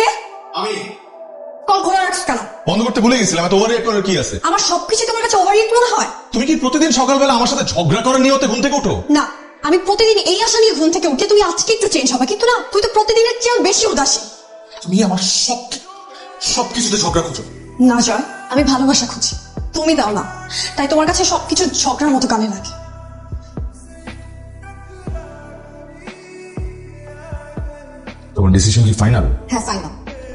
কে আমি? কল খোলা কেন? বন্ধ করতে ভুলে গেছিলাম এত করার কি আছে? আমার সবকিছু তোমার কাছে মনে হয়? তুমি কি প্রতিদিন সকালবেলা আমার সাথে ঝগড়া করার নিয়তে ঘুম থেকে ওঠো? না আমি প্রতিদিন এই আশা নিয়ে ঘুম থেকে উঠে তুমি আজকে একটু চেঞ্জ হবে কিন্তু না তুই তো প্রতিদিনের চেয়েও বেশি উদাসীন তুমি আমার সব সব কিছুতে ঝগড়া খুঁজো। না জয় আমি ভালোবাসা খুঁজি। তুমি দাও না। তাই তোমার কাছে সবকিছু ঝগড়ার মতো কানে লাগে। তোমার ডিসিশন কি ফাইনাল হ্যাঁ ফাইনাল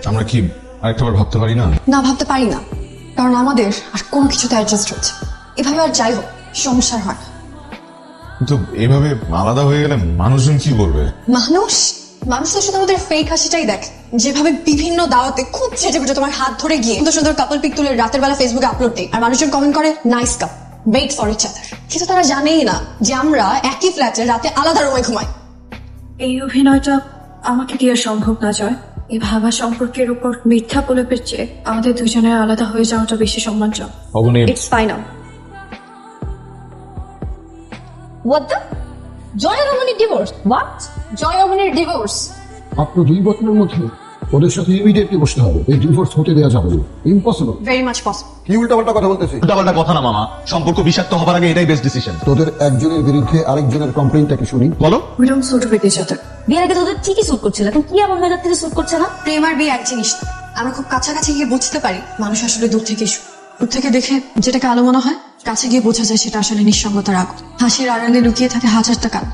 আমরা কি আরেকটাবার ভাবতে পারি না? না ভাবতে পারি না। কারণ আমাদের আর কোনো কিছুতে অ্যাডজাস্ট হচ্ছে এভাবে আর যাই হোক সংসার হয় কিন্তু এভাবে আলাদা হয়ে গেলে মানুষজন কি করবে মানুষ? মানুষ তো শুধু আমাদের ফেক হাসিটাই দেখ। যেভাবে বিভিন্ন দাওয়াতে খুব ছেটে পেটে তোমার হাত ধরে গিয়ে সুন্দর সুন্দর কাপল পিক তুলে রাতের বেলা ফেসবুকে আপলোড দেয়। আর মানুষজন কমেন্ট করে nice cup wait for each other কিন্তু তারা জানেই না যে আমরা একই ফ্ল্যাটে রাতে আলাদা রুমে ঘুমাই। এই অভিনয়টা আমাকে দিয়ে সম্ভব না জয়। এই ভাবা সম্পর্কের উপর মিথ্যা বলে চেয়ে আমাদের দুজনের আলাদা হয়ে যাওয়াটা বেশি সম্মানজনক। Aboni it's the? জয় অমনির ডিভোর্স হোয়াট জয় অমনির ডিভোর্স মাত্র দুই বছরের মধ্যে ওদের সাথে ইমিডিয়েটলি বসতে হবে। এই ডিভোর্স হতে দেওয়া যাবে না। ইম্পসিবল ভেরি মাচ পসিবল কি উল্টাপাল্টা কথা বলতেছি উল্টাপাল্টা কথা না মামা। সম্পর্ক বিষাক্ত হবার আগে এটাই বেস্ট ডিসিশন তোদের একজনের বিরুদ্ধে আরেকজনের কমপ্লেনটাকে শুনি? বলো। We don't suit with each other বিয়ের আগে তোদের ঠিকই স্যুট করছিল এখন কি এমন হয়ে যাচ্ছে স্যুট করছে না? প্রেম আর বিয়ে এক জিনিস না। আমরা খুব কাছাকাছি গিয়ে বুঝতে পারি মানুষ আসলে দূর থেকে শুরু দূর থেকে দেখে যেটাকে আলো মনে হয় কাছে গিয়ে বোঝা যায় সেটা আসলে নিঃসঙ্গতার আগুন। হাসির আড়ালে লুকিয়ে থাকে হাজারটা কান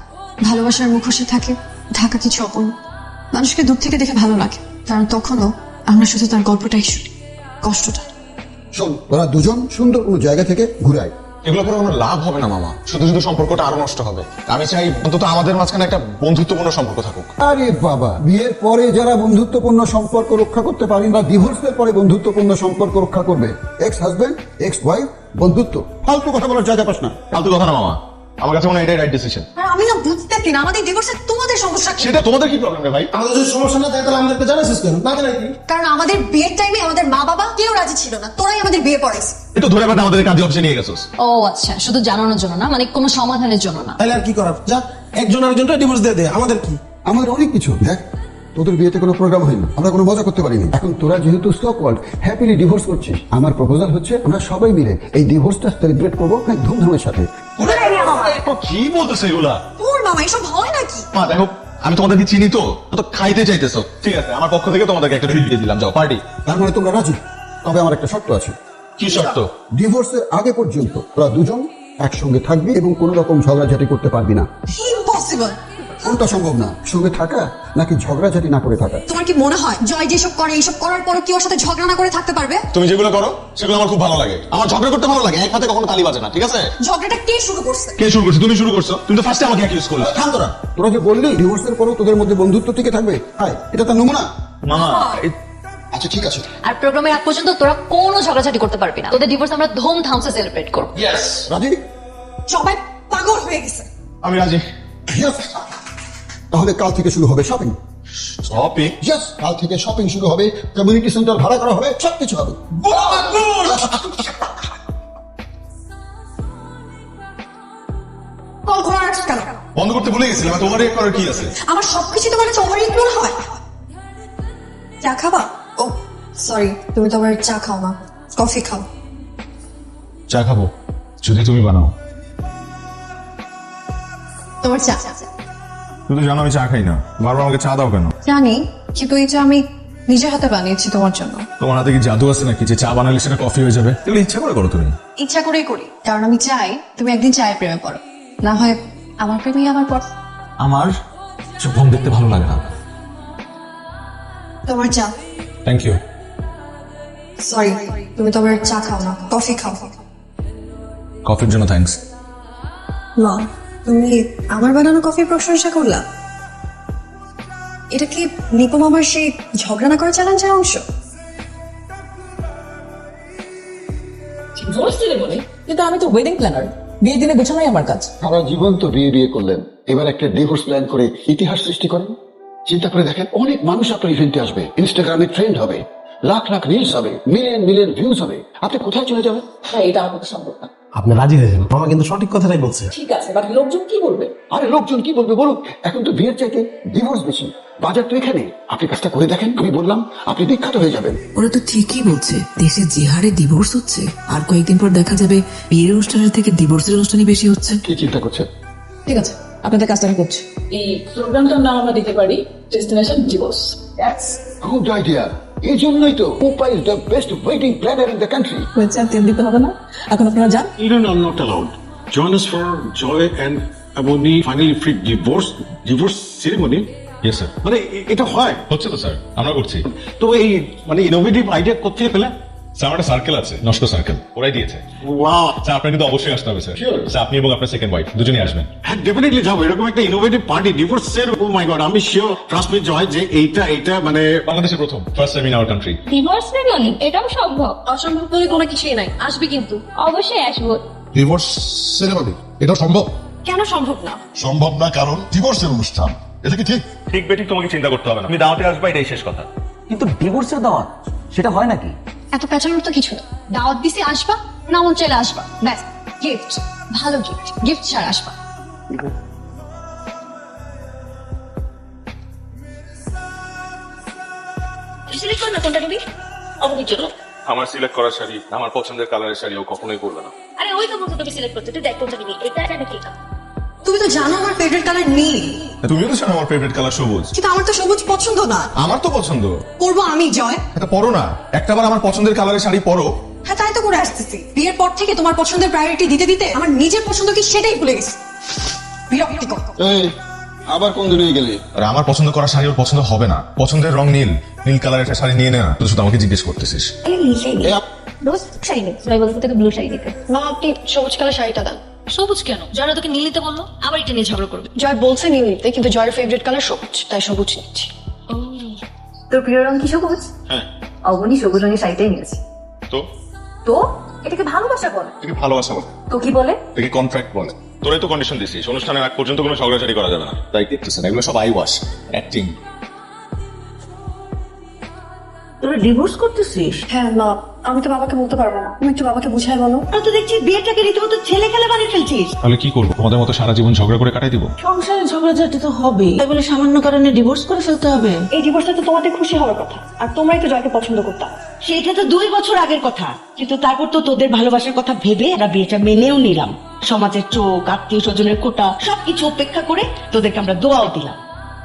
ভালোবাসার মুখোশে থাকে ঢাকা কিছু অপূর্ণ। মানুষকে দূর থেকে দেখে ভালো লাগে। কারণ তখনও আমরা শুধু তার গল্পটাই শুনি কষ্টটা। শোন তোরা দুজন সুন্দর কোনো জায়গা থেকে ঘুরে আয় এগুলো করে কোনো লাভ হবে না মামা। শুধু শুধু সম্পর্কটা আরও নষ্ট হবে। আমি চাই অন্তত আমাদের মাঝখানে একটা বন্ধুত্বপূর্ণ সম্পর্ক থাকুক। আরে বাবা বিয়ের পরে যারা বন্ধুত্বপূর্ণ সম্পর্ক রক্ষা করতে পারেন বা ডিভোর্সের পরে বন্ধুত্বপূর্ণ সম্পর্ক রক্ষা করবে এক্স হাজবেন্ড এক্স ওয়াইফ বন্ধুত্ব ফালতু কথা বলার জায়গা পাস না। ফালতু কথা না মামা। আমার কাছে মনে হয় এটাই রাইট ডিসিশন আর আমি না বুঝতেছি না। আমাদের ডিভোর্সে তোমাদের সমস্যা কি? সেটা তোমাদের কি প্রবলেম রে ভাই? আমাদের যদি সমস্যা না থাকে তাহলে আমাদেরকে জানাইছিস কেন? না জানাই কি? কারণ আমাদের বিয়ের টাইমে আমাদের মা বাবা কেউ রাজি ছিল না। তোরাই আমাদের বিয়ে পড়াইছে একটু ধরে বাদ আমাদের কাজে অফিসে নিয়ে গেছোস। ও আচ্ছা শুধু জানানোর জন্য না মানে কোনো সমাধানের জন্য না। তাহলে আর কি করার? যা একজন আরেকজনটা ডিভোর্স দিয়ে দে। আমাদের কি? আমাদের অনেক কিছু দেখ তোদের বিয়েতে কোনো প্রোগ্রাম হয়নি। আমরা কোনো মজা করতে পারিনি। এখন তোরা যেহেতু স্টক ওয়ার্ল্ড হ্যাপিলি ডিভোর্স করছিস। আমার প্রপোজাল হচ্ছে আমরা সবাই মিলে এই ডিভোর্সটা সেলিব্রেট করব অনেক ধুমধামের সাথে। কি বলতেছে এগুলা? তোর মামা এসব হয় নাকি? মা দেখো আমি তোমাদেরকে চিনি তো। তো খাইতে চাইতেছো। ঠিক আছে আমার পক্ষ থেকে তোমাদেরকে একটা ট্রিট দিয়ে দিলাম যাও পার্টি তার মানে তোমরা রাজি? তবে আমার একটা শর্ত আছে। কি শর্ত? ডিভোর্সের আগে পর্যন্ত তোরা দুজন একসঙ্গে থাকবি এবং কোনো রকম ঝগড়াঝাটি করতে পারবি না। ইম্পসিবল কোনটা সম্ভব না? সঙ্গে থাকা নাকি ঝগড়াঝাটি না করে থাকা? তোমার কি মনে হয় জয় যেসব করে এইসব করার পরও কি ওর সাথে ঝগড়া না করে থাকতে পারবে? তুমি যেগুলো করো সেগুলো আমার খুব ভালো লাগে। আমার ঝগড়া করতে ভালো লাগে এক হাতে কখনো তালি বাজে না ঠিক আছে? ঝগড়াটা কে শুরু করছে? কে শুরু করছ? তুমি শুরু করছ। তুমি তো ফার্স্টে আমাকে অ্যাকিউজ করলে। থাম তোরা। তোরা যে বললি ডিভোর্সের পরও তোদের মধ্যে বন্ধুত্ব টিকে থাকবে? হায় এটা তার নমুনা। মামা আচ্ছা ঠিক আছে। আর প্রোগ্রামের আগ পর্যন্ত তোরা কোনো ঝগড়াঝাটি করতে পারবি না। তোদের ডিভোর্স আমরা ধুমধামসে সেলিব্রেট করব। ইয়েস রাজি? সবাই পাগল হয়ে গেছে। আমি রাজি। Yes. তাহলে কাল থেকে শুরু হবে শপিং শপিং ইয়েস কাল থেকে শপিং শুরু হবে কমিউনিটি সেন্টার ভাড়া করা হবে সব কিছু হবে বন্ধ করতে ভুলে গেছিলাম এত করার কি আছে? আমার সবকিছু তোমার কাছে ওভার মনে হয়। চা খাবা? ও সরি তুমি তো চা খাও না কফি খাও। চা খাব যদি তুমি বানাও। তোমার চা। তুমি তো জানো আমি চা খাই না। বারবার আমাকে চা দাও কেন? জানি কিন্তু এই চা আমি নিজের হাতে বানিয়েছি তোমার জন্য। তোমার হাতে কি জাদু আছে নাকি যে চা বানালে সেটা কফি হয়ে যাবে? এগুলো ইচ্ছা করে করো তুমি। ইচ্ছা করেই করি কারণ আমি চাই তুমি একদিন চায়ের প্রেমে পড়ো। না হয় আমার প্রেমেই আমার পর আমার চোখম দেখতে ভালো লাগে না। তোমার চা। থ্যাংক ইউ সরি তুমি তো আবার চা খাও না কফি খাও। কফির জন্য থ্যাঙ্কস মা তুমি আমার বানানো কফির প্রশংসা করলা? এটা কি নিপম আমার সেই ঝগড়া না করা চ্যালেঞ্জের অংশ? ডিভোর্স দিলে বলে কিন্তু আমি তো ওয়েডিং প্ল্যানার বিয়ে দিনে গোছানোই আমার কাজ। সারা জীবন তো বিয়ে বিয়ে করলেন এবার একটা ডিভোর্স প্ল্যান করে ইতিহাস সৃষ্টি করেন। চিন্তা করে দেখেন অনেক মানুষ আপনার ইভেন্টে আসবে ইনস্টাগ্রামে ট্রেন্ড হবে লাখ লাখ রিলস হবে মিলিয়ন মিলিয়ন ভিউজ হবে। আপনি কোথায় চলে যাবেন? হ্যাঁ এটা আমার সম্ভব না। আপনি রাজি হয়ে যান মামা কিন্তু সঠিক কথাটাই বলছে। ঠিক আছে বাট লোকজন কি বলবে? আরে লোকজন কি বলবে বলুক এখন তো বিয়ের চাইতে ডিভোর্স বেশি। বাজার তো এখানে। আপনি কাজটা করে দেখেন আমি বললাম আপনি বিখ্যাত হয়ে যাবেন। ওরা তো ঠিকই বলছে দেশে যে হারে ডিভোর্স হচ্ছে আর কয়েকদিন পর দেখা যাবে বিয়ের অনুষ্ঠানের থেকে ডিভোর্সের অনুষ্ঠানই বেশি হচ্ছে। কি চিন্তা করছেন? ঠিক আছে আপনাদের কাজটা আমি করছি। এই প্রোগ্রামটার নাম আমরা দিতে পারি ডেস্টিনেশন ডিভোর্স গুড আইডিয়া এই জন্যই তো Kupa is the best wedding planner in the country হয়েছে আর তেল দিতে হবে না। এখন আপনারা যান। Children are not allowed join us for Joy and Aboni finally free divorce divorce ceremony yes sir মানে এটা হয়। হচ্ছে তো স্যার আমরা করছি। তো এই মানে ইনোভেটিভ আইডিয়া কোথেকে পেলে? স্যার আমার একটা সার্কেল আছে। নষ্ট সার্কেল ওরাই দিয়েছে। স্যার আপনার কিন্তু অবশ্যই আসতে হবে স্যার স্যার আপনি এবং আপনার সেকেন্ড ওয়াইফ দুজনেই আসবেন। হ্যাঁ ডেফিনেটলি যাব। এরকম একটা ইনোভেটিভ পার্টি ডিভোর্স এর ও মাই গড আমি শিওর ট্রাস্ট মি জয় যে এইটা এইটা মানে বাংলাদেশের প্রথম first time in our country divorce এটাও সম্ভব। অসম্ভব বলে কোনো কিছুই নাই। আসবে কিন্তু। অবশ্যই আসব। ডিভোর্স সেরেমনি এটা সম্ভব? কেন সম্ভব না? সম্ভব না কারণ ডিভোর্সের অনুষ্ঠান। এটা কি ঠিক? ঠিক বেঠিক তোমাকে চিন্তা করতে হবে না। তুমি দাওয়াতে আসবে এটাই শেষ কথা। কিন্তু ডিভোর্সের দাওয়াত সেটা হয় নাকি? এত পেঁচানোর তো কিছু না। দাওয়াত দিছি আসবা না মন চাইলে আসবা। ব্যাস গিফট ভালো গিফট গিফট ছাড়া আসবা। সিলেক্ট কর না কোনটা নিবি অবনীর জন্য আমার সিলেক্ট করা শাড়ি আমার পছন্দের কালারের শাড়ি ও কখনোই করবে না। আরে ওই তো বলতে তুমি সিলেক্ট করতে তুই দেখ কোনটা নিবি এটা এটা নাকি এটা? তুমি তো জানো আমার ফেভারিট কালার নীল। তুমিও তো জানো আমার ফেভারিট কালার সবুজ। কিন্তু আমার তো সবুজ পছন্দ না। আমার তো পছন্দ। করব আমি জয়। এটা পরো না। একটাবার আমার পছন্দের কালারের শাড়ি পরো। হ্যাঁ তাই তো করে আসতেছি। বিয়ের পর থেকে তোমার পছন্দের প্রায়োরিটি দিতে দিতে আমার নিজের পছন্দ কি সেটাই ভুলে গেছি। বিরক্তিকর। এই আবার কোন দিনে গেলি? আর আমার পছন্দ করা শাড়ি ওর পছন্দ হবে না। পছন্দের রং নীল। নীল কালার একটা শাড়ি নিয়ে নে না। তুই শুধু আমাকে জিজ্ঞেস করতেছিস। আরে নিচে রোজ শাড়ি নেই জয় বলতে ব্লু শাড়ি দিতে। মা আপনি সবুজ কালার শাড়িটা দেন। সবুজ কেন? যারা তোকে নীল নিতে বলল? আবার এটা নিয়ে ঝগড়া করবে। জয় বলছে নীল নিতে কিন্তু জয়ের ফেভারিট কালার সবুজ তাই সবুজ নিচ্ছি। তোর প্রিয় রং কি সবুজ? হ্যাঁ। অবনী সবুজ রঙের শাড়িটাই নিয়েছে। তো? তো? এটাকে ভালোবাসা বলে। একে ভালোবাসা বলে। তো কি বলে? একে কন্ট্রাক্ট বলে। তোরাই তো কন্ডিশন দিছিস অনুষ্ঠানের আগ পর্যন্ত কোনো ঝগড়াঝাড়ি করা যাবে না। তাই দেখতেছেন এগুলো সব আই ওয়াশ অ্যাক্টিং তোরা ডিভোর্স করতেছিস? হ্যাঁ মা। আমি তো বাবাকে বলতে পারব না। তুমি একটু বাবাকে বুঝাই বলো। তোরা তো দেখছি বিয়েটাকে রীতিমতো ছেলে খেলা বানিয়ে ফেলছিস। তাহলে কি করব? তোমাদের মতো সারা জীবন ঝগড়া করে কাটাই দিব? সংসারে ঝগড়াঝাটি তো হবে তাই বলে সামান্য কারণে ডিভোর্স করে ফেলতে হবে। এই ডিভোর্সটা তো তোমাদের খুশি হওয়ার কথা। আর তোমরাই তো জয়কে পছন্দ করতাম সেটা তো দুই বছর আগের কথা। কিন্তু তারপর তো তোদের ভালোবাসার কথা ভেবে আমরা বিয়েটা মেনেও নিলাম। সমাজের চোখ আত্মীয় স্বজনের কোটা সবকিছু উপেক্ষা করে তোদেরকে আমরা দোয়াও দিলাম।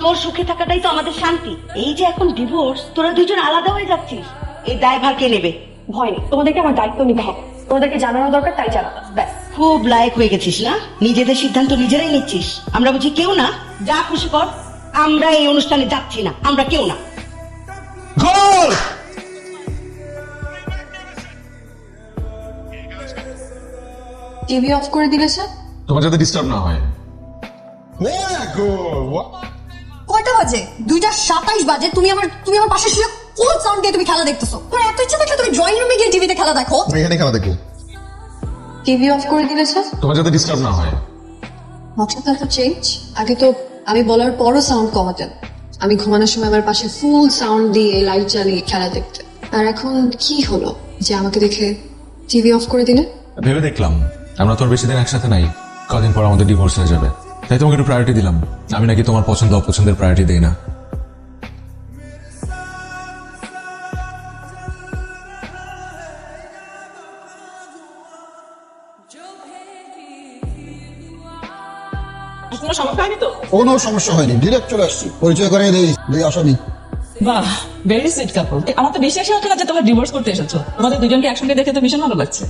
তোর সুখে থাকাটাই তো আমাদের শান্তি। এই যে এখন ডিভোর্স তোরা দুজন আলাদা হয়ে যাচ্ছিস। এই দায়ভার কে নেবে? ভয় নেই। তোমাদেরকে আমার দায়িত্ব নিতে হবে। তোমাদেরকে জানানো দরকার তাই জানাতাম ব্যাস। খুব লায়ক হয়ে গেছিস না? নিজেদের সিদ্ধান্ত নিজেরাই নিচ্ছিস। আমরা বুঝি কেউ না যা খুশি কর আমরা এই অনুষ্ঠানে যাচ্ছি না আমরা কেউ না। গোল টিভি অফ করে দিলে স্যার? তোমার যাতে ডিস্টার্ব না হয়। কয়টা বাজে? দুইটা সাতাইশ বাজে। তুমি আমার তুমি আমার পাশে শুয়ে কোন সাউন্ড দিয়ে তুমি খেলা দেখতেছো? তোমার এত ইচ্ছা থাকলে তুমি ড্রয়িং রুমে গিয়ে টিভিতে খেলা দেখো। আমি এখানে খেলা দেখব। টিভি অফ করে দিলে স্যার তোমার যাতে ডিস্টার্ব না হয়। নকশা তো চেঞ্জ আগে তো আমি বলার পরও সাউন্ড কমাতেন আমি ঘুমানোর সময় আমার পাশে ফুল সাউন্ড দিয়ে লাইট জ্বালিয়ে খেলা দেখতে। আর এখন কি হলো যে আমাকে দেখে টিভি অফ করে দিলে? ভেবে দেখলাম আমরা তো আর বেশি দিন একসাথে নাই। কদিন পর আমাদের ডিভোর্স হয়ে যাবে। তাই তোমাকে একটু প্রায়োরিটি দিলাম। আমি নাকি তোমার পছন্দ অপছন্দের প্রায়োরিটি দিই না। কোনো সমস্যা হয়নি। ডিরেক্ট চলে আসছি। পরিচয় করে দিই দুই আসামি। বাহ ভেরি সুইট কাপল আমার তো বিশ্বাসই হচ্ছে না যে তোমরা ডিভোর্স করতে এসেছ। তোমাদের দুজনকে একসঙ্গে দেখে তো ভীষণ ভালো লাগছে।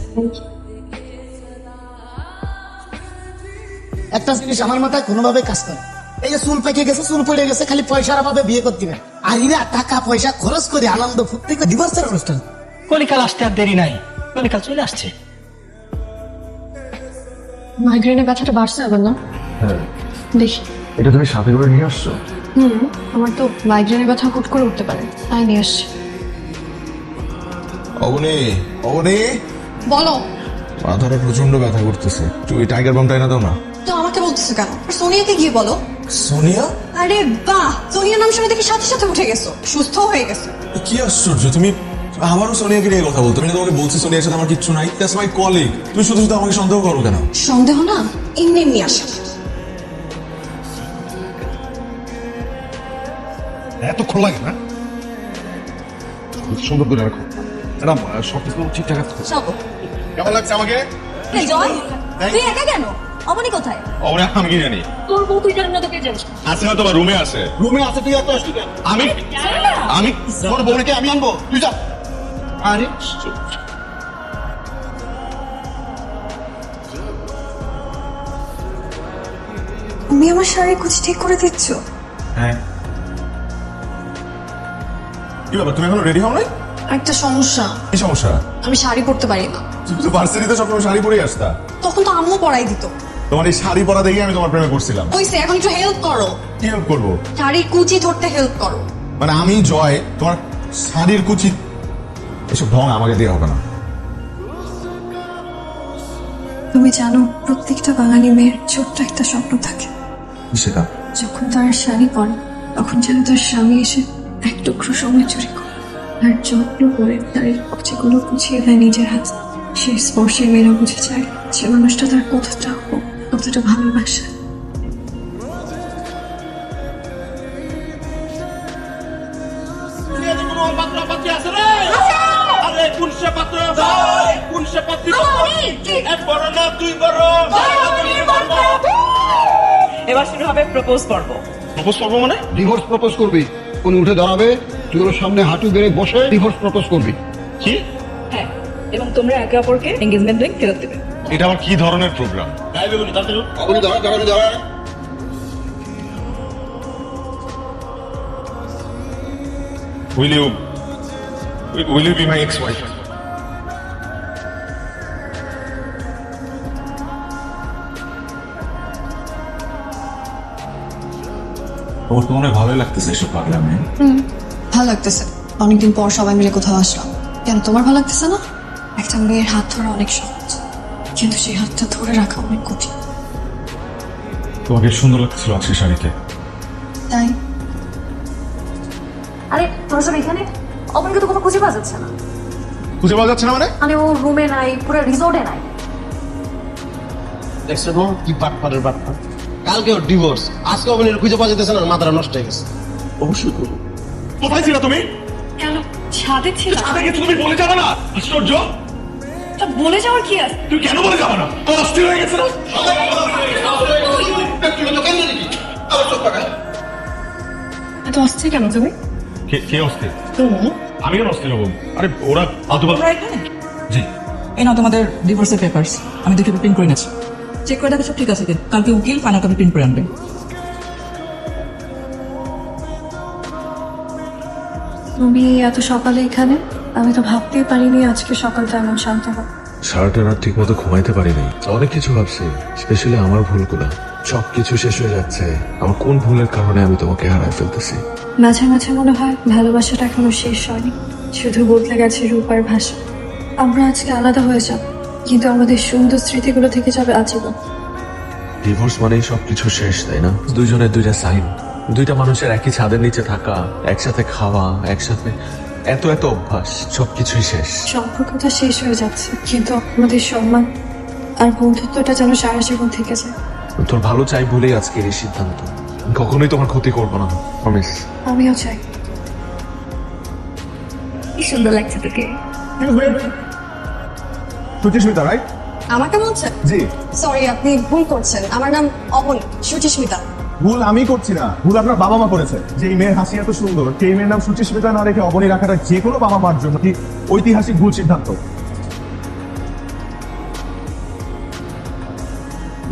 একটা জিনিস আমার মাথায় কোনোভাবে কাজ করে এই যে চুল পেকে গেছে চুল পড়ে গেছে খালি পয়সার অভাবে বিয়ে করতে হবে আর ইরা টাকা পয়সা খরচ করে আনন্দ ফুর্তি করে ডিভোর্সের অনুষ্ঠান। কলিকাল আসতে আর দেরি নাই। কলিকাল চলে আসছে। মাইগ্রেনের ব্যথাটা বাড়ছে আবার না? দেখি। এটা তুমি সাথে করে নিয়ে আসছো? হুম আমার তো মাইগ্রেনের ব্যথা হুট করে উঠতে পারে। তাই নিয়ে আসছি। অবনি অবনি? বলো। মাথাটা প্রচণ্ড ব্যথা করতেছে। তুই টাইগার বামটা এনে দাও না। তো আমাকে বলতেছো কেন? আর সোনিয়াকে গিয়ে বলো। সোনিয়া? আরে বাহ সোনিয়া নাম শুনে দেখি সাথে সাথে উঠে গেছো। সুস্থ হয়ে গেছো। কি আশ্চর্য তুমি আমারও সোনিয়াকে নিয়ে কথা বলতো। আমি তোমাকে বলছি সোনিয়ার সাথে আমার কিচ্ছু নাই। দ্যাটস মাই কলিগ তুমি শুধু শুধু আমাকে সন্দেহ করো কেন? সন্দেহ না এমনি এমনি আসে। এতক্ষণ লাগে না? সুন্দর করে রাখো। ম্যাডাম সব কিছু ঠিকঠাক আছে কেমন লাগছে আমাকে? জয় তুই একা কেন? অমনি কোথায়? ওরে আমি কি জানি? তোর বউ তুই জানি না তোকে জানিস আছে হয়তো বা রুমে আছে। রুমে আছে তুই এত আসলি কেন? আমি? আমি? তোর বউকে আমি আনব? তুই যা। আরে তুমি আমার শাড়ি কুচি ঠিক করে দিচ্ছ? হ্যাঁ। কি ব্যাপার তুমি এখনও রেডি হও নাই? একটা সমস্যা। কি সমস্যা? আমি শাড়ি পরতে পারি না। তুমি তো ভার্সিটিতে সবসময় শাড়ি পরেই আসতা। তখন তো আম্মু পরাই দিত। তোমার এই শাড়ি পরা দেখে আমি তোমার প্রেমে করছিলাম হইছে এখন একটু হেল্প করো। কি হেল্প করব? শাড়ির কুচি ধরতে হেল্প করো। মানে আমি জয় তোমার শাড়ির কুচি এসব ঢং আমাকে দিয়ে হবে না। তুমি জানো প্রত্যেকটা বাঙালি মেয়ের ছোট্ট একটা স্বপ্ন থাকে। যখন তার শাড়ি পরে তখন যেন তার স্বামী এসে এক টুকরো সময় চুরি করে। আর যত্ন করে তার এই কুচিগুলো কুচিয়ে দেয় নিজের হাতে। সেই স্পর্শে মেয়েরা বুঝে যায় যে মানুষটা তার কতটা কতটা ভালোবাসে। এবার শুরু হবে প্রপোজ পর্ব। প্রপোজ করব মানে? ডিভোর্স প্রপোজ করবি। উনি উঠে দাঁড়াবে তুই ওর সামনে হাঁটু বেড়ে বসে ডিভোর্স প্রপোজ করবি। কি? হ্যাঁ এবং তোমরা একে অপরকে এঙ্গেজমেন্ট রিং ফেরত দেবে। এটা আবার কি ধরনের প্রোগ্রাম দাঁড়া দাঁড়াবি দাঁড়া। Will you will you be my ex ওর তো মনে ভালোই লাগতেছে এসব পাগলামে। ভালো লাগতেছে। অনেকদিন পর সবাই মিলে কোথাও আসলাম। কেন তোমার ভালো লাগতেছে না? একটা মেয়ের হাত ধরা অনেক সহজ কিন্তু সেই হাতটা ধরে রাখা অনেক কঠিন। তোমাকে সুন্দর লাগতেছিল আজকে শাড়িতে। তাই? আরে তোরা সব এখানে? অমনকে তো কোনো খুঁজে পাওয়া যাচ্ছে না। খুঁজে পাওয়া যাচ্ছে না মানে? মানে ও রুমে নাই পুরো রিসোর্টে নাই। দেখছ তো কি বাটপারের বাটপার। কালকে ওর ডিভোর্স আজকে অবনীর খুঁজে পাওয়া যেতেছে না মাথাটা নষ্ট হয়ে গেছে। অবশ্যই করব। কোথায় ছিল তুমি? কেন? ছাদে ছিল। ছাদে গেছো তুমি বলে যাবে না? আশ্চর্য। তা বলে যাওয়ার কি আছে? তুমি কেন বলে যাবে না? তো অস্থির হয়ে গেছে না? এত অস্থির কেন তুমি? কে কে অস্থির? আমি কেন অস্থির হব। আরে ওরা আদু জি। এই নাও তোমাদের ডিভোর্সের পেপারস আমি দেখে প্রিন্ট করে নিয়েছি চেক করে দেখো সব ঠিক আছে কালকে উকিল ফাইনাল কপি প্রিন্ট করে আনবে। তুমি এত সকালে এখানে? আমি তো ভাবতেই পারিনি আজকে সকালটা এমন শান্ত হবে সারাটা রাত ঠিক মতো ঘুমাইতে পারি নাই অনেক কিছু ভাবছি স্পেশালি আমার ভুলগুলো। সব কিছু শেষ হয়ে যাচ্ছে। আমার কোন ভুলের কারণে আমি তোমাকে হারাই ফেলতেছি? মাঝে মাঝে মনে হয় ভালোবাসাটা এখনও শেষ হয়নি। শুধু বদলে গেছে রূপার ভাষা। আমরা আজকে আলাদা হয়ে যাব। কিন্তু আমাদের সুন্দর স্মৃতিগুলো থেকে যাবে আজীবন। ডিভোর্স মানেই সবকিছু শেষ তাই না? দুইজনের দুইটা সাইন দুইটা মানুষের একই ছাদের নিচে থাকা একসাথে খাওয়া একসাথে এত এত অভ্যাস সবকিছুই শেষ। সম্পর্কটা শেষ হয়ে যাচ্ছে কিন্তু আমাদের সম্মান আর বন্ধুত্বটা যেন সারা জীবন থেকে যায়। তোর ভালো চাই বলেই আজকের এই সিদ্ধান্ত। কখনোই তোমার ক্ষতি করব না প্রমিস আমিও চাই। কি সুন্দর লাগছে তোকে। সুচিস্মিতা রাইট আমাকে বলছে? জি। সরি আপনি ভুল করছেন। আমার নাম অবনী সুচিস্মিতা। ভুল আমি করছি না। ভুল আপনার বাবা মা করেছে। যে এই মেয়ের হাসি এত সুন্দর সেই মেয়ের নাম সুচিস্মিতা না রেখে অবনী রাখাটা যে কোনো বাবা মার জন্য কি ঐতিহাসিক ভুল সিদ্ধান্ত?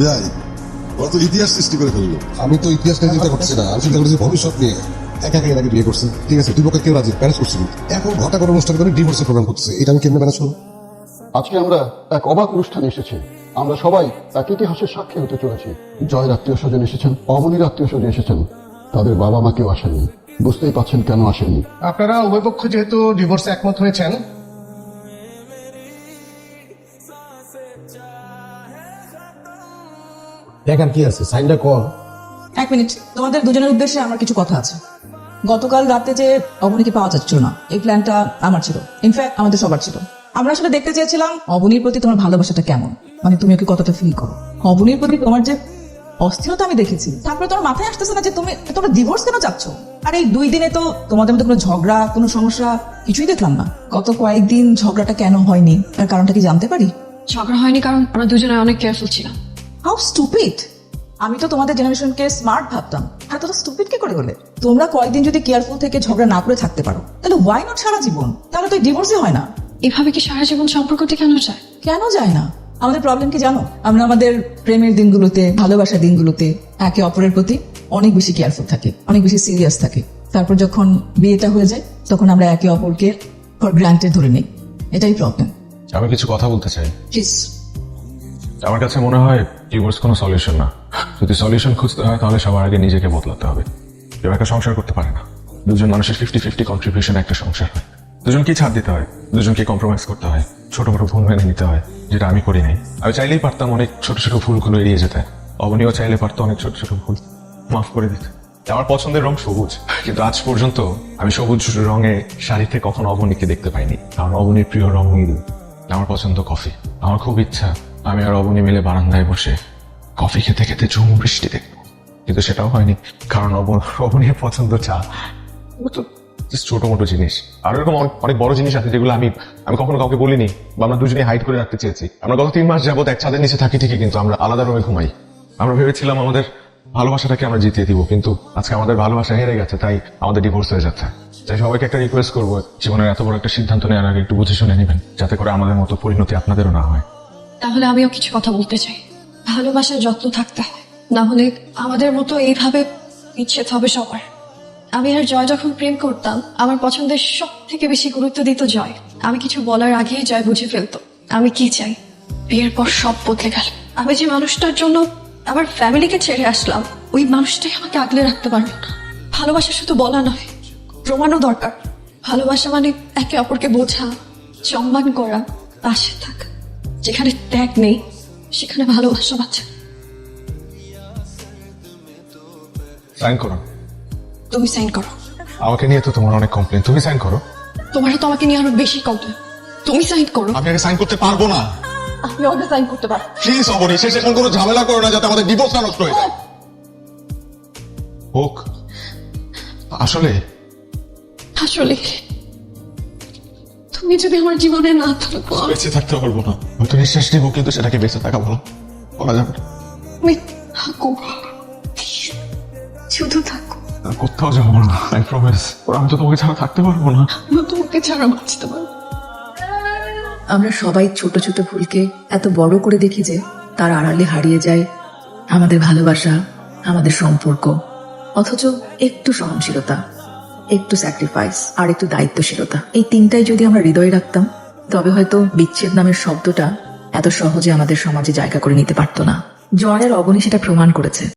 যাই ওরা তো ইতিহাস সৃষ্টি করে ফেলল। আমি তো ইতিহাস নিয়ে চিন্তা করছি না। আমি চিন্তা করছি ভবিষ্যৎ নিয়ে। একা একা এর বিয়ে করছে। ঠিক আছে দুই পক্ষে কেউ রাজি ম্যানেজ করছি এখন ঘটা করে অনুষ্ঠান করে ডিভোর্সের প্রোগ্রাম করছে এটা আমি কেমনে ম্যানেজ করব? আজকে আমরা এক অবাক অনুষ্ঠানে এসেছি। আমরা সবাই এক ইতিহাসের সাক্ষী হতে চলেছি। জয়ের আত্মীয় স্বজন এসেছেন অবনীর আত্মীয় স্বজন এসেছেন। তাদের বাবা মা কেউ আসেননি। বুঝতেই পাচ্ছেন কেন আসেননি। আপনারা উভয় পক্ষ যেহেতু ডিভোর্সে একমত হয়েছেন। দেখার কি আছে? সাইনটা কর। এক মিনিট। তোমাদের দুজনের উদ্দেশ্যে আমার কিছু কথা আছে। গতকাল রাতে যে অবনীকে পাওয়া যাচ্ছিল না এই প্ল্যানটা আমার ছিল। ইনফ্যাক্ট আমাদের সবার ছিল। আমরা আসলে দেখতে চেয়েছিলাম অবনীর প্রতি তোমার ভালোবাসাটা কেমন? মানে তুমি ওকে কতটা ফিল করো? অবনীর প্রতি তোমার যে অস্থিরতা আমি দেখেছি তারপরে তোমার মাথায় আসতেছে না যে তুমি তোমরা ডিভোর্স কেন যাচ্ছ? আর এই দুই দিনে তো তোমাদের মধ্যে কোনো ঝগড়া কোনো সমস্যা কিছুই দেখলাম না। গত কয়েকদিন ঝগড়াটা কেন হয়নি? তার কারণটা কি জানতে পারি? ঝগড়া হয়নি কারণ আমরা দুজনে অনেক কেয়ারফুল ছিলাম। হাউ স্টুপিড আমি তো তোমাদের জেনারেশনকে স্মার্ট ভাবতাম। আর তোরা স্টুপিড কি করে বলে তোমরা কয়েকদিন যদি কেয়ারফুল থেকে ঝগড়া না করে থাকতে পারো তাহলে ওয়াই নট সারা জীবন? তাহলে তো ডিভোর্সই হয় না। এভাবে কি সারা জীবন সম্পর্ক কেন যায়? কেন যায় না? আমাদের প্রবলেম কি জানো? আমরা আমাদের প্রেমের দিনগুলোতে ভালোবাসার দিনগুলোতে একে অপরের প্রতি অনেক বেশি কেয়ারফুল থাকি অনেক বেশি সিরিয়াস থাকি। তারপর যখন বিয়েটা হয়ে যায় তখন আমরা একে অপরকে ফর গ্রান্টেড ধরে নিই। এটাই প্রবলেম আমি কিছু কথা বলতে চাই। প্লিজ আমার কাছে মনে হয় ডিভোর্স কোনো সলিউশন না। যদি সলিউশন খুঁজতে হয় তাহলে সবার আগে নিজেকে বদলাতে হবে। কেউ একটা সংসার করতে পারে না। দুজন মানুষের ফিফটি ফিফটি কন্ট্রিবিউশন একটা সংসার হয়। দুজনকেই ছাড় দিতে হয়, দুজনকে কম্প্রোমাইজ করতে হয়। ছোট বড় ভুল মেনে নিতে হয়, যেটা আমি করি নাই। আমি চাইলেই পারতাম অনেক ছোট ছোট ভুলগুলো এড়িয়ে যেতে। অবনীও চাইলে পারতো অনেক ছোট ছোট ভুল। মাফ করে দিতে। আমার পছন্দের রং সবুজ, কিন্তু আজ পর্যন্ত আমি সবুজ রঙে শাড়িতে কখনো অবনীকে দেখতে পাইনি। কারণ অবনীর প্রিয় রং নীল। আমার পছন্দ কফি। আমার খুব ইচ্ছা আমি আর অবনী মিলে বারান্দায় বসে কফি খেতে খেতে ঝুম বৃষ্টি দেখব। কিন্তু সেটাও হয়নি, কারণ অব- অবনীর পছন্দ চা। তো ছোট মোটো জিনিস। আর এরকম অনেক বড় জিনিস আছে যেগুলো আমি আমি কখনো কাউকে বলিনি বা আমরা দুজনে হাইড করে রাখতে চেয়েছি। আমরা গত তিন মাস যাবত এক ছাদের নিচে থাকি ঠিকই, কিন্তু আমরা আলাদা রুমে ঘুমাই। আমরা ভেবেছিলাম আমাদের ভালোবাসাটাকে আমরা জিতিয়ে দিব, কিন্তু আজকে আমাদের ভালোবাসা হেরে গেছে, তাই আমাদের ডিভোর্স হয়ে যাচ্ছে। তাই সবাইকে একটা রিকোয়েস্ট করব, জীবনের এত বড় একটা সিদ্ধান্ত নেওয়ার আগে একটু বুঝে শুনে নেবেন, যাতে করে আমাদের মতো পরিণতি আপনাদেরও না হয়। তাহলে আমিও কিছু কথা বলতে চাই। ভালোবাসার যত্ন থাকতে হয়, না হলে আমাদের মতো এইভাবে বিচ্ছেদ হবে সবার। আমি আর জয় যখন প্রেম করতাম, আমার পছন্দের সব থেকে বেশি গুরুত্ব দিত জয়। আমি কিছু বলার আগেই জয় বুঝে ফেলতো, আমি কি চাই? বিয়ের পর সব বদলে গেল। আমি যে মানুষটার জন্য আমার ফ্যামিলিকে ছেড়ে আসলাম, ওই মানুষটাই আমাকে আগলে রাখতে পারবে না। ভালোবাসা শুধু বলা নয়, প্রমাণও দরকার। ভালোবাসা মানে একে অপরকে বোঝা, সম্মান করা, পাশে থাকা। যেখানে ত্যাগ নেই, সেখানে ভালোবাসা বাঁচা করো তুমি সাইন করো। আমাকে নিয়ে তো তোমার অনেক কমপ্লেন তুমি সাইন করো। তোমার তো আমাকে নিয়ে আরও বেশি কমপ্লেন তুমি সাইন করো। আমি আগে সাইন করতে পারব না। আমি আগে সাইন করতে পারো প্লিজ অবনী শেষ এখন কোনো ঝামেলা করো না যাতে আমাদের ডিভোর্সটা নষ্ট হয়ে যায়। হোক আসলে আসলে তুমি যদি আমার জীবনে না থাকো। আমি- বেঁচে থাকতে পারব না। হয়তো নিঃশ্বাস নিব কিন্তু সেটাকে বেঁচে থাকা বলো। বলা যাবে না। আমি থাকো। শুধু থাকো। কোথাও যাব না আই প্রমিস আমি তো তোমাকে ছাড়া থাকতে পারব না। তোমাকে ছাড়া বাঁচতে পারব আমরা সবাই ছোট ছোট ভুলকে এত বড় করে দেখি যে তার আড়ালে হারিয়ে যায় আমাদের ভালোবাসা, আমাদের সম্পর্ক, অথচ একটু সহনশীলতা, একটু স্যাক্রিফাইস আর একটু দায়িত্বশীলতা। এই তিনটাই যদি আমরা হৃদয়ে রাখতাম, তবে হয়তো বিচ্ছেদ নামের শব্দটা এত সহজে আমাদের সমাজে জায়গা করে নিতে পারতো না। জয়ের অবনী সেটা প্রমাণ করেছে।